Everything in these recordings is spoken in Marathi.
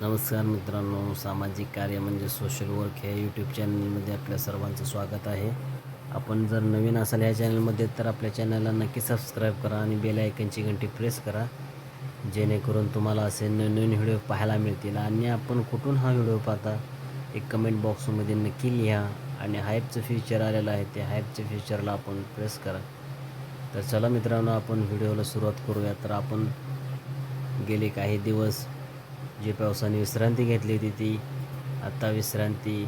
नमस्कार मित्रांनो सामाजिक कार्य म्हणजे सोशल वर्क ह्या यूट्यूब चॅनलमध्ये आपल्या सर्वांचं स्वागत आहे. आपण जर नवीन असाल या चॅनलमध्ये तर आपल्या चॅनलला नक्की सबस्क्राईब करा आणि बेल आयकनची घंटी प्रेस करा. जेणेकरून तुम्हाला असे नवीन व्हिडिओ पाहायला मिळतील. आणि आपण कुठून हा व्हिडिओ पाहता एक कमेंट बॉक्समध्ये नक्की लिहा. आणि हायपचं फीचर आलेलं आहे ते हायपच्या फीचरला आपण प्रेस करा. तर चला मित्रांनो आपण व्हिडिओला सुरुवात करूया. तर आपण गेले काही दिवस जी पावसाने विश्रांती घेतली होती ती आत्ता विश्रांती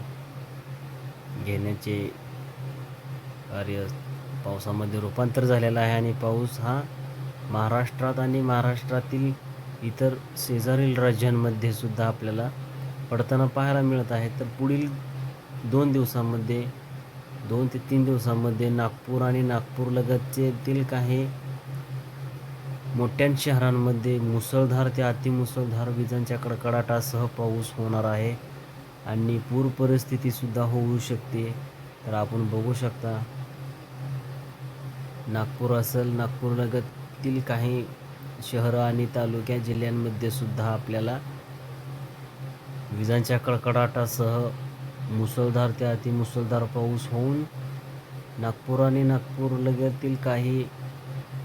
घेण्याचे कार्य पावसामध्ये रूपांतर झालेलं आहे आणि पाऊस हा महाराष्ट्रात आणि महाराष्ट्रातील इतर शेजारील राज्यांमध्ये सुद्धा आपल्याला पडताना पाहायला मिळत आहे. तर पुढील दोन दिवसामध्ये दोन ते तीन दिवसामध्ये नागपूर आणि नागपूरलगतचे काही मोठ्या शहरांमध्ये मुसळधार ते अतिमुसळधार विजांच्या कडकडाटासह पाऊस होणार आहे आणि पूर परिस्थितीसुद्धा होऊ शकते. तर आपण बघू शकता नागपूर असेल नागपूरलगततील काही शहरं आणि तालुक्या जिल्ह्यांमध्ये सुद्धा आपल्याला विजांच्या कडकडाटासह मुसळधार ते अतिमुसळधार पाऊस होऊन नागपूर आणि नागपूरलगततील काही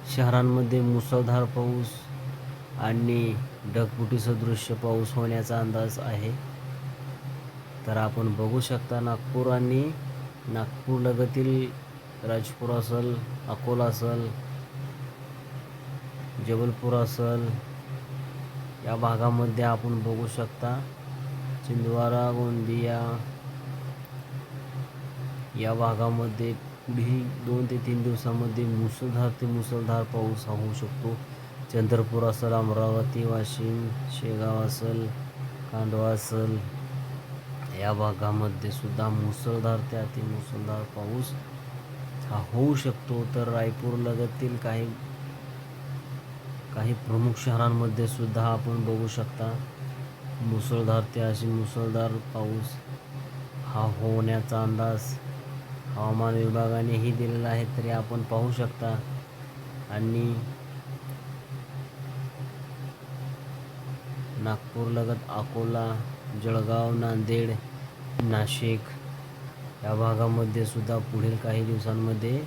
शहरांमध्ये मुसळधार पाऊस आणि ढगफुटीसदृश्य पाऊस होण्याचा अंदाज आहे. तर आपण बघू शकता नागपूर आणि नागपूरलगतील राजपूर असेल अकोला असेल जबलपूर असेल या भागामध्ये आपण बघू शकता चिंदवारा गोंदिया या भागामध्ये पुढील दोन ते तीन दिवसामध्ये मुसळधार ते मुसळधार पाऊस हा होऊ शकतो. चंद्रपूर असेल अमरावती वाशिम शेगाव असेल खांडवा असेल या भागामध्ये सुद्धा मुसळधार ते अति मुसळधार पाऊस हा होऊ शकतो. तर रायपूर लगततील काही काही प्रमुख शहरांमध्ये सुद्धा आपण बघू शकता मुसळधार ते अशी मुसळधार पाऊस हा होण्याचा अंदाज हवामान विभागानेही दिलेला आहे तरी आपण पाहू शकता. आणि नागपूरलगत अकोला जळगाव नांदेड नाशिक या भागामध्ये सुद्धा पुढील काही दिवसांमध्ये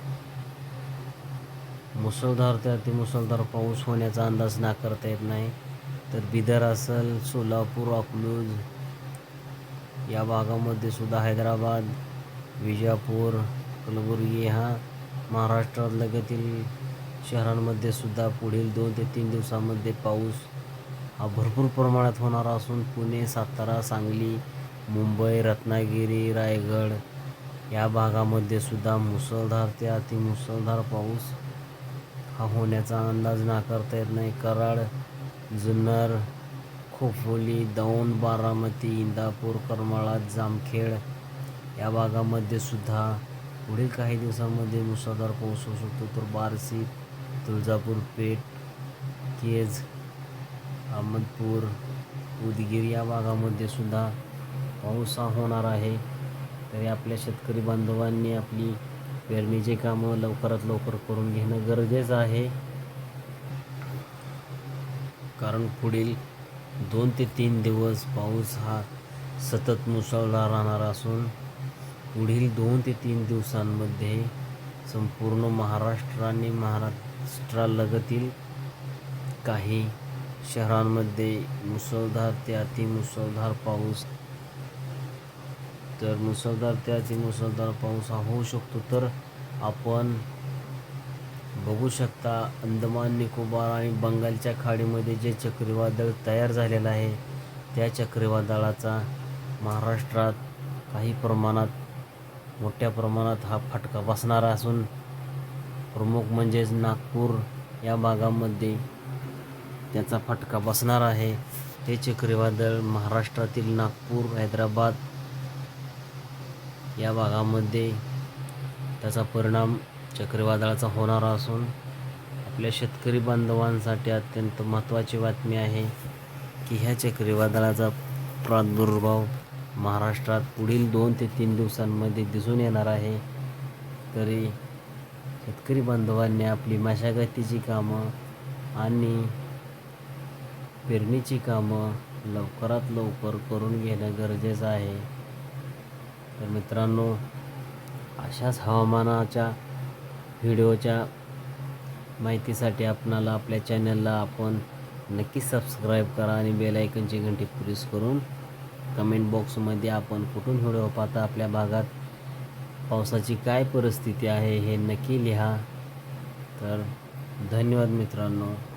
मुसळधार ते अतिमुसळधार पाऊस होण्याचा अंदाज नाकारता येत नाही. तर बिदर असेल सोलापूर अकलूज या भागामध्ये सुद्धा हैदराबाद विजापूर कलबुर्गी ह्या महाराष्ट्रात लगतील शहरांमध्ये सुद्धा पुढील दोन ते तीन दिवसामध्ये पाऊस हा भरपूर प्रमाणात होणार असून पुणे सातारा सांगली मुंबई रत्नागिरी रायगड या भागामध्ये सुद्धा मुसळधार ते अतिमुसळधार पाऊस हा होण्याचा अंदाज नाकारता येत नाही. कराड जुन्नर खोपोली दौंड बारामती इंदापूर करमाळा जामखेड या भागामध्ये सुद्धा पुढील काही दिवसांमध्ये मुसळधार पाऊस होऊ शकतो. तर बार्शी तुळजापूर पेठ केज अहमदपूर उदगीर या भागामध्ये सुद्धा पाऊस हा होणार आहे. तरी आपल्या शेतकरी बांधवांनी आपली पेरणीचे कामं लवकरात लवकर करून घेणं गरजेचं आहे. कारण पुढील दोन ते तीन दिवस पाऊस हा सतत मुसळला राहणार असून पुढील दोन ते तीन दिवसांमध्ये संपूर्ण महाराष्ट्र आणि महाराष्ट्रालगतील काही शहरांमध्ये मुसळधार ते अतिमुसळधार पाऊस तर मुसळधार ते अतिमुसळधार पाऊस हा होऊ शकतो. तर आपण बघू शकता अंदमान निकोबार आणि बंगालच्या खाडीमध्ये जे चक्रीवादळ तयार झालेलं आहे त्या चक्रीवादळाचा महाराष्ट्रात काही प्रमाणात मोठ्या प्रमाणात हा फटका बसणारा असून प्रमुख म्हणजेच नागपूर या भागामध्ये त्याचा फटका बसणार आहे. हे चक्रीवादळ महाराष्ट्रातील नागपूर हैदराबाद या भागामध्ये त्याचा परिणाम चक्रीवादळाचा होणार असून आपल्या शेतकरी बांधवांसाठी अत्यंत महत्त्वाची बातमी आहे की ह्या चक्रीवादळाचा प्रादुर्भाव महाराष्ट्रात पुढील दोन ते तीन दिवसांमध्ये दिसून येणार आहे. तरी शेतकरी बांधवांनी आपली मशागतीची कामं आणि पेरणीची कामं लवकरात लवकर करून घेणं गरजेचं आहे. तर मित्रांनो अशाच हवामानाच्या व्हिडिओच्या माहितीसाठी आपणाला आपल्या चॅनलला आपण नक्की सबस्क्राईब करा आणि बेल आयकनची घंटी प्रेस करून कमेंट बॉक्समध्ये आपण कुठून व्हिडिओ पाहता आपल्या भागात? पावसाची काय परिस्थिती आहे हे नक्की लिहा. तर धन्यवाद मित्रांनो.